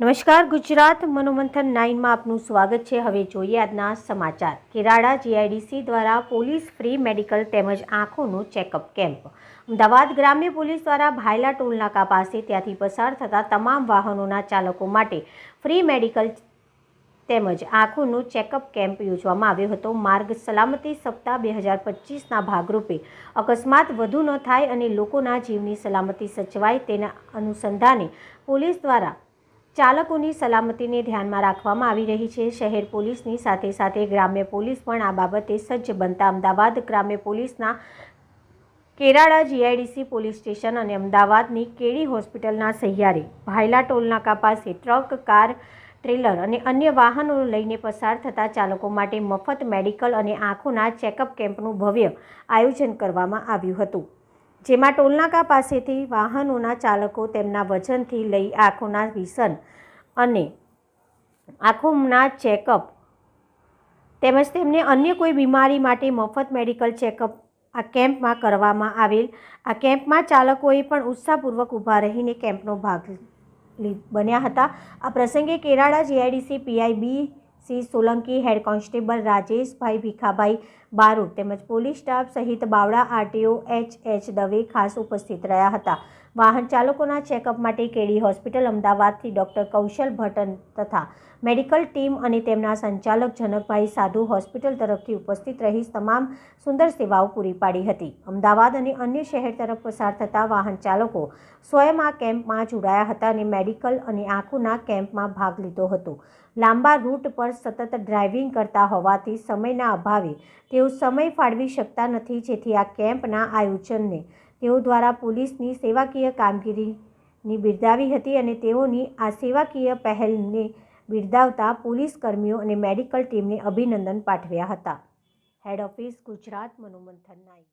નમસ્કાર, ગુજરાત મનોમંથન નાઇનમાં આપનું સ્વાગત છે. હવે જોઈએ આજના સમાચાર. કેરાળા જીઆઈડીસી દ્વારા પોલીસ ફ્રી મેડિકલ તેમજ આંખોનું ચેકઅપ કેમ્પ. અમદાવાદ ગ્રામ્ય પોલીસ દ્વારા ભાયલા ટોલનાકા પાસે ત્યાંથી પસાર થતા તમામ વાહનોના ચાલકો માટે ફ્રી મેડિકલ તેમજ આંખોનું ચેકઅપ કેમ્પ યોજવામાં આવ્યો હતો. માર્ગ સલામતી સપ્તાહ બે હજાર પચીસના ભાગરૂપે અકસ્માત વધુ ન થાય અને લોકોના જીવની સલામતી સચવાય તેના અનુસંધાને પોલીસ દ્વારા ચાલકોની સલામતીને ધ્યાનમાં રાખવામાં આવી રહી છે. શહેર પોલીસની સાથે સાથે ગ્રામ્ય પોલીસ પણ આ બાબતે સજ્જ બનતા અમદાવાદ ગ્રામ્ય પોલીસના કેરાળા જીઆઈડીસી પોલીસ સ્ટેશન અને અમદાવાદની કેડી હોસ્પિટલના સહિયારે, ભાયલા ટોલનાકા પાસે ટ્રક, કાર, ટ્રેલર અને અન્ય વાહનો લઈને પસાર થતા ચાલકો માટે મફત મેડિકલ અને આંખોના ચેકઅપ કેમ્પનું ભવ્ય આયોજન કરવામાં આવ્યું હતું. જેમાં ટોલનાકા પાસેથી વાહનોના ચાલકો તેમના વજનથી લઈ આંખોના વિસન અને આંખોના ચેકઅપ તેમજ તેમને અન્ય કોઈ બીમારી માટે મફત મેડિકલ ચેકઅપ આ કેમ્પમાં કરવામાં આવેલ. આ કેમ્પમાં ચાલકોએ પણ ઉત્સાહપૂર્વક ઊભા રહીને કેમ્પનો ભાગ બન્યા હતા. આ પ્રસંગે Kerala GIDC PI B C Solanki head constable Rajeshbhai Bhikhabhai Barot તેમજ પોલીસ સ્ટાફ સહિત Bavla RTO H H Dave ખાસ ઉપસ્થિત રહ્યા હતા. વાહન ચાલકોના ચેકઅપ માટે કેડી હોસ્પિટલ, અમદાવાદથી ડૉક્ટર કૌશલ ભટ્ટ તથા મેડિકલ ટીમ અને તેમના સંચાલક જનકભાઈ સાધુ હોસ્પિટલ તરફથી ઉપસ્થિત રહી તમામ સુંદર સેવાઓ પૂરી પાડી હતી. અમદાવાદ અને અન્ય શહેર તરફ પસાર થતા વાહન ચાલકો સ્વયં આ કેમ્પમાં જોડાયા હતા અને મેડિકલ અને આંખોના કેમ્પમાં ભાગ લીધો હતો. લાંબા રૂટ પર સતત ડ્રાઇવિંગ કરતા હોવાથી સમયના અભાવે તેઓ સમય ફાળવી શકતા નથી, જેથી આ કેમ્પના આયોજનને તેઓ દ્વારા પોલીસની સેવાકીય કામગીરીની બિરદાવી હતી અને તેઓની આ સેવાકીય પહેલને બિરદાવતા પોલીસ કર્મીઓ અને મેડિકલ ટીમને અભિનંદન પાઠવ્યા હતા. હેડ ઓફિસ ગુજરાત, મનોમંથન નાઈ